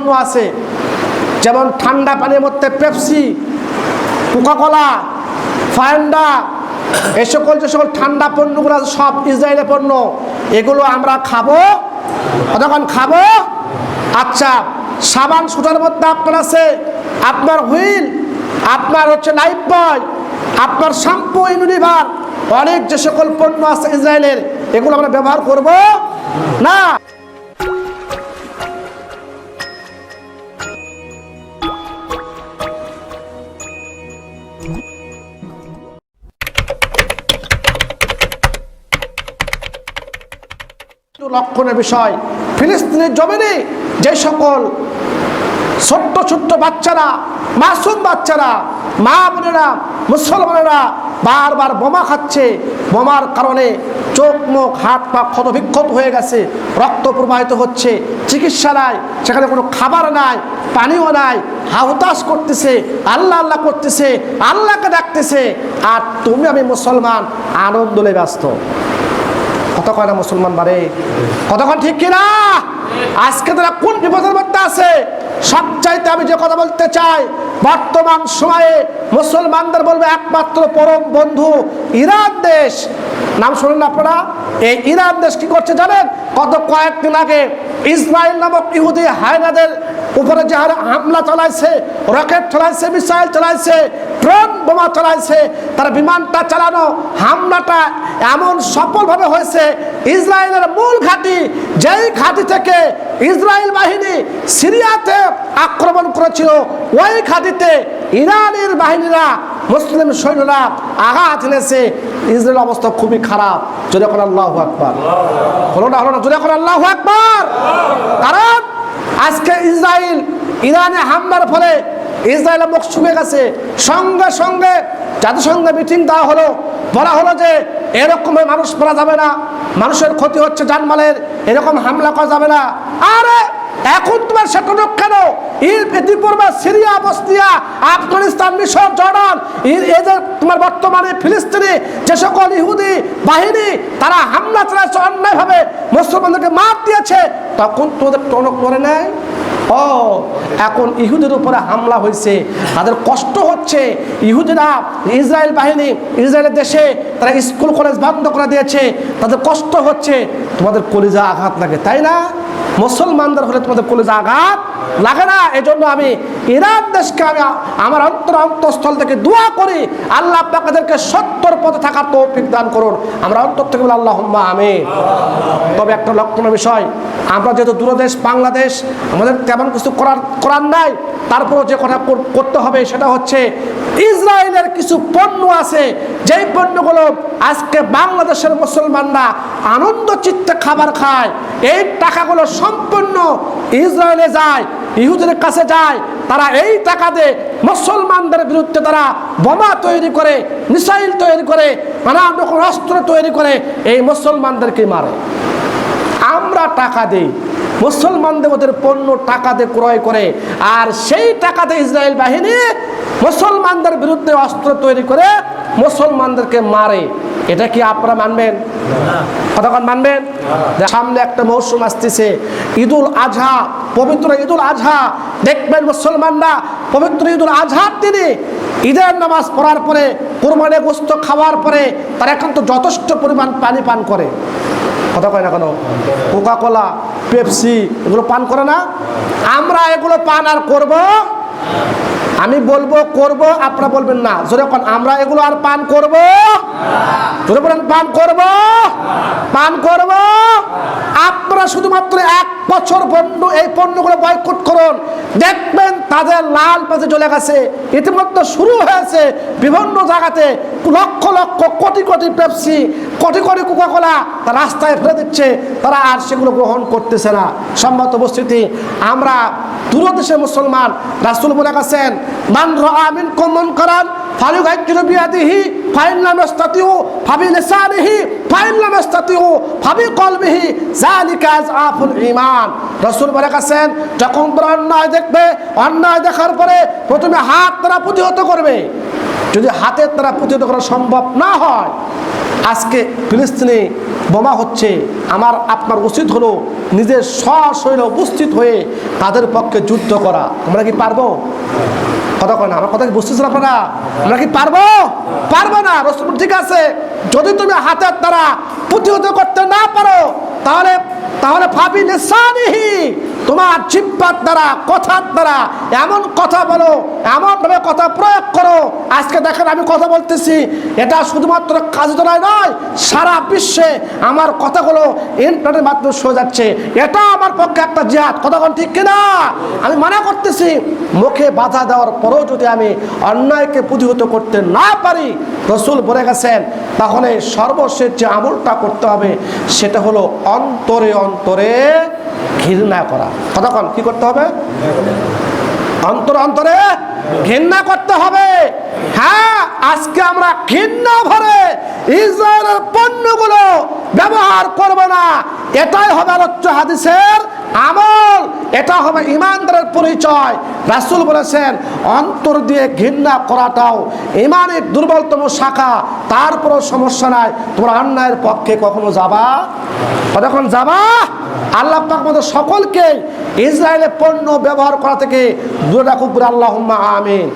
পণ্য আছে। যেমন ঠান্ডা পানির মধ্যে পেপসি, কোকাকোলা, ফায়ান্ডা, এ সকল যে সকল ঠান্ডা পণ্যগুলো আছে, সব ইসরায়েলের পণ্য, এগুলো আমরা খাব। কতক্ষণ খাব? আচ্ছা সাবান সুটার মধ্যে আপনার আছে, আপনার হুইল, আপনার হচ্ছে লাইফ বয়, আপনার শ্যাম্পু ইউনিভার অনেক যে সকল পণ্য আছে ইসরায়েলের, এগুলো আমরা ব্যবহার করব। না। লক্ষণের বিষয়। ফিলিস্তিনের জমিনে যে সকল ছোট্ট ছোট্ট বাচ্চারা, মাসুম বাচ্চারা, মা বোনেরা, মুসলমানেরা বারবার বোমা খাচ্ছে, বোমার কারণে চোখ, মুখ, হাত, পা ক্ষত বিক্ষত হয়ে গেছে, রক্ত প্রবাহিত হচ্ছে, চিকিৎসা নাই, সেখানে কোনো খাবার নাই, পানিও নাই হাহুতাশ করতেছে, আল্লাহ আল্লাহ করতেছে, আল্লাহকে ডাকতেছে আর তুমি আমি মুসলমান, আনন্দ লে ব্যস্ত। কত কয় না মুসলমান বারে? কতক্ষণ ঠিক কিনা? আজকে তারা কোন বিপদের মধ্যে আছে? সবচাইতে আমি যে কথা বলতে চাই, বর্তমান সময়ে মুসলমানদের বলবে একমাত্র পরম বন্ধু ইরান দেশ। নাম শুনুন আপনারা। এই ইরান দেশ কি করছে জানেন? কত কয়েকদিন আগে ইসরায়েল নামক ইহুদি হায়নাদের উপরে যে হারে হামলা চালাইছে, রকেট চালাইছে, মিসাইল চালাইছে, ড্রোন বোমা চালাইছে, তার বিমানটা চালানো, হামলাটা এমন সফলভাবে হয়েছে, ইসরায়েলের মূল ঘাঁটি, যেই ঘাঁটি থেকে ইসরায়েল বাহিনী সিরিয়াতে আক্রমণ করেছিল, ওই ঘাঁটিতে ইরানের বাহিনীরা মুসলিম সৈন্যরা আঘাত এনেছে। ইসরায়েল অবস্থা খুবই খারাপ। যদি এখন আল্লাহ আকবার। হলো না হলো না যদি এখন আল্লাহ আকবার। কারণ আজকে ইসরায়েল ইরানে হামলার ফলে ইসরায়েলের মুখ শুকে গেছে। সঙ্গে সঙ্গে জাতিসংঘে মিটিং দেওয়া হলো। বলা হলো যে এরকম মানুষ মারা যাবে না। মানুষের ক্ষতি হচ্ছে জানমালের। এরকম হামলা করা যাবে না। আরে, এখন তোমার সেটা কেন? ইতিপূর্বে সিরিয়া, বসনিয়া, আফগানিস্তান, মিশর, জর্ডান যে তোমার বর্তমানে ফিলিস্তিনি যে সকল ইহুদি বাহিনী, তারা হামলা চালাচ্ছে, অন্যায়ভাবে মুসলমানদেরকে মার দিয়েছে, তখন তোদের টনক করে নেয় ও এখন ইহুদের উপরে হামলা হয়েছে, তাদের কষ্ট হচ্ছে। ইহুদেরা ইসরায়েল বাহিনী, ইসরায়েলের দেশে তারা স্কুল, কলেজ বন্ধ করে দিয়েছে, তাদের কষ্ট হচ্ছে। তোমাদের কলিজা আঘাত লাগে, তাই না? মুসলমানদের হলে তোমাদের কলিজা আঘাত লাগে না, এজন্য আমি ইরান দেশকে আমি আমার অন্তর অন্তঃস্থল থেকে দোয়া করি, আল্লাহ আপনাদেরকে সত্তর পথে থাকার তৌফিক দান করুন। আমরা অন্তর থেকে বলি আল্লাহ আমি তবে একটা লক্ষণীয় বিষয়, আমরা যেহেতু দূরদেশ, বাংলাদেশ, আমাদের তেমন কিছু করার করার নাই, তারপরও যে কথা করতে হবে সেটা হচ্ছে, ইসরায়েলের কিছু পণ্য আছে, যেই পণ্যগুলো আজকে বাংলাদেশের মুসলমানরা আনন্দ চিত্তে খাবার খায়, এই টাকাগুলো সম্পূর্ণ ইসরায়েলে যায় ইহুদের কাছে যায়, তারা এই টাকা দিয়ে মুসলমানদের বিরুদ্ধে তারা বোমা তৈরি করে, মিসাইল তৈরি করে নানান রকম অস্ত্র তৈরি করে, এই মুসলমানদেরকে মারে। আমরা টাকা দিই মুসলমানদের ওদের পণ্য টাকা দিয়ে ক্রয় করে, আর সেই টাকাতে ইসরায়েল বাহিনী মুসলমানদের বিরুদ্ধে অস্ত্র তৈরি করে মুসলমানদেরকে মারে। এটা কি আপনারা মানবেন? কতক্ষণ মানবেন? সামনে একটা মৌসুম আসতেছে ঈদুল আজহা পবিত্র ঈদুল আজহা। দেখবেন মুসলমানরা পবিত্র ঈদুল আজহার দিনে ঈদের নামাজ পড়ার পরে কোরবানে গোস্ত খাওয়ার পরে তারা এখন তো যথেষ্ট পরিমাণ পানি পান করে। কথা কয় না কেন? কোকা কোলা পেপসি এগুলো পান করে না? আমরা এগুলো পান আর করব আমি বলব, করব, আপনারা বলবেন না। জোরে আমরা এগুলো আর পান করব? জোরে বলেন, পান করব? পান করব? আপনারা শুধুমাত্র এক বছর পণ্য, এই পণ্যগুলো বয়কট করুন। দেখবেন তাদের লাল পাশে চলে গেছে। ইতিমধ্যে শুরু হয়েছে বিভিন্ন জায়গাতে লক্ষ লক্ষ কোটি কোটি পেপসি, কোটি কোটি কোকা কোলা তা রাস্তায় ফেলে দিচ্ছে। তারা আর সেগুলো গ্রহণ করতেছে না। সম্মত উপস্থিতি, আমরা দূরদেশের মুসলমান রাসুল বলে গেছেন, মান আমিন কমন করান ফালু গাইজুল বিয়াদিহি ফাইন লাম ইস্তাতিউ ফাবি লিসানিহি ফাইন লাম ইস্তাতিউ ফাবি কলবিহি যালিকা আফুল ঈমান। রাসূল বলে গেছেন, যখন তোমরা অন্যায় দেখবে, অন্যায় দেখার পরে প্রথমে হাত তারা প্রতিহত করবে। যদি হাতের দ্বারা প্রতিহত করা সম্ভব না হয়, আজকে ফিলিস্তিনি বোমা হচ্ছে, আমার, আপনার উচিত হলো নিজের সশরীরে উপস্থিত হয়ে তাদের পক্ষে যুদ্ধ করা। আমরা কি পারব? কথা কয় না? আমার কথা বুঝতেছেন আপনারা? আমরা কি পারব? পারব না। রসুল ঠিক আছে। যদি তুমি হাতের দ্বারা প্রতিহত করতে না পারো, তাহলে তাহলে ভাবি নিঃসানিহি, তোমার জিব্বার দ্বারা, কথার দ্বারা, এমন কথা বলো এমন ভাবে কথা প্রয়োগ করো। আজকে দেখেন আমি কথা বলতেছি, এটা শুধুমাত্র কাজতলায় নয়, সারা বিশ্বে আমার কথাগুলো ইন্টারনেটের মাধ্যমে শোনা যাচ্ছে। এটা আমার পক্ষে একটা জিহাদ কথাক্ষণ ঠিক কিনা? আমি মানা করতেছি, মুখে বাধা দেওয়ার পরেও যদি আমি অন্যায়কে প্রতিহত করতে না পারি, রসুল বলে গেছেন, তাহলে সর্বশেষ যে আমলটা করতে হবে, সেটা হলো অন্তরে অন্তরে ঘৃণা করা। কতক্ষণ কি করতে হবে? অন্তর অন্তরে ঘৃণা করতে হবে। হ্যাঁ আজকে আমরা ঘৃণা ভরে ইসরায়েলের পণ্যগুলো ব্যবহার করব না। এটাই হবে আলোচ্য হাদিসের আমল, এটা হবে ইমানদারের পরিচয়। রাসূল বলেছেন, অন্তর দিয়ে ঘৃণা করাটাও ইমানের দুর্বলতম শাখা। তারপরও সমস্যা নাই, তোমরা অন্যায়ের পক্ষে কখনো যাবা? কতক্ষণ যাবা, আল্লাহ আমাদের সকলকে ইসরায়েলের পণ্য ব্যবহার করা থেকে দূরে রাখুক আল্লাহ আমিন।